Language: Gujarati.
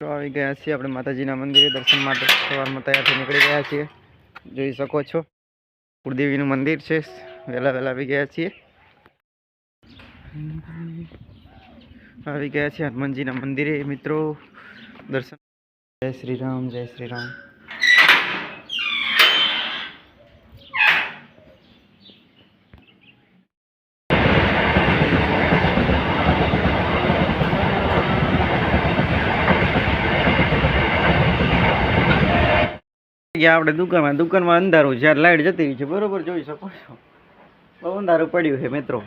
તો આવી ગયા છીએ આપણે માતાજીના મંદિરે દર્શન માટે. સવારમાં તૈયારથી નીકળી ગયા છીએ. જોઈ શકો છો, કુળદેવીનું મંદિર છે. વહેલા વહેલા આવી ગયા છીએ. આવી ગયા છીએ હનુમાનજીના મંદિરે. મિત્રો, દર્શન. જય શ્રી રામ, જય શ્રી રામ. ગયા આપણે દુકાનમાં દુકાનમાં અંધારું છે લાઈટ જતી રહી છે, બરોબર જોઈ શકો છો. બહુ અંધારું પડ્યું છે, મિત્રો.